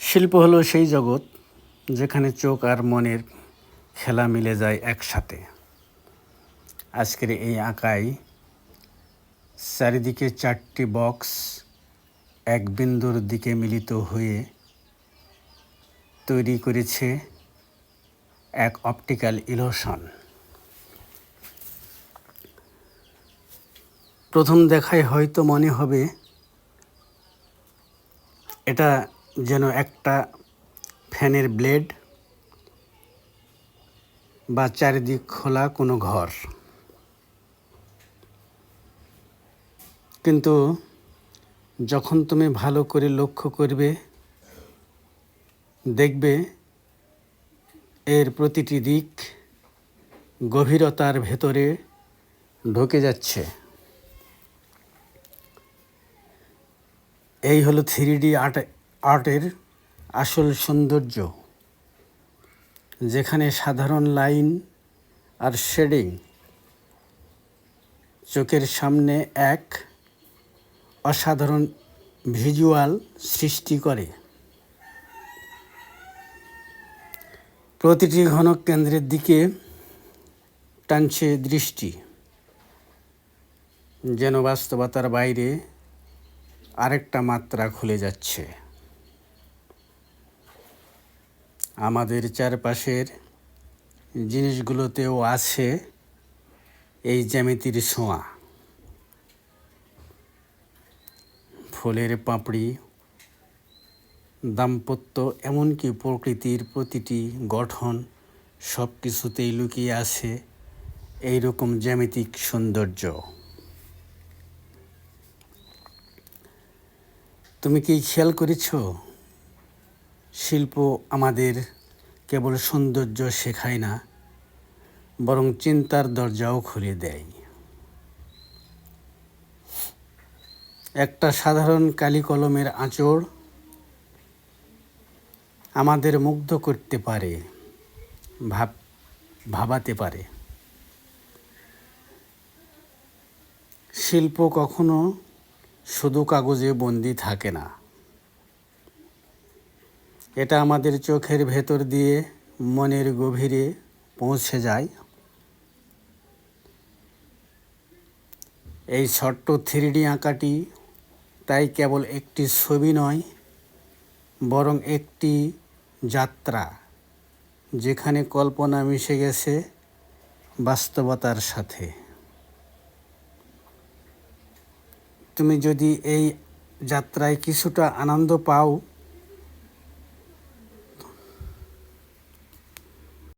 শিল্প হলো সেই জগৎ যেখানে চোখ আর মনের খেলা মিলে যায় একসাথে। আজকের এই আঁকায় চারিদিকে চারটি বক্স এক বিন্দুর দিকে মিলিত হয়ে তৈরি করেছে এক অপটিক্যাল ইলোশন। প্রথম দেখায় হয়তো মনে হবে এটা যেন একটা ফ্যানের ব্লেড বা চারিদিক খোলা কোনো ঘর। কিন্তু যখন তুমি ভালো করে লক্ষ্য করবে, দেখবে এর প্রতিটি দিক গভীরতার ভেতরে ঢুকে যাচ্ছে। এই হলো থ্রি ডি আর্ট আর্টের আসল সৌন্দর্য, যেখানে সাধারণ লাইন আর শেডিং, চোখের সামনে এক অসাধারণ ভিজুয়াল সৃষ্টি করে। প্রতিটি ঘনক কেন্দ্রের দিকে টানছে দৃষ্টি, যেন বাস্তবতার বাইরে আরেকটা মাত্রা খুলে যাচ্ছে। আমাদের চারপাশের জিনিসগুলোতেও আছে এই জ্যামিতির ছোঁয়া। ফুলের পাপড়ি, দাম্পত্য এমনকি প্রকৃতির প্রতিটি গঠন সব কিছুতেই লুকিয়ে আছে এই রকম জ্যামিতিক সৌন্দর্য। তুমি কি খেয়াল করেছ? শিল্প আমাদের কেবল সৌন্দর্য শেখায় না, বরং চিন্তার দরজাও খুলে দেয়। একটা সাধারণ কালি কলমের আঁচড় আমাদের মুগ্ধ করতে পারে, ভাব, ভাবাতে পারে। শিল্প কখনো শুধু কাগজে বন্দি থাকে না এটা আমাদের চোখের ভেতর দিয়ে মনের গভীরে পৌঁছে যায়। এই ছোট্ট থ্রিডি আঁকাটি তাই কেবল একটি ছবি নয়, বরং একটি যাত্রা, যেখানে কল্পনা মিশে গেছে বাস্তবতার সাথে। তুমি যদি এই যাত্রায় কিছুটা আনন্দ পাও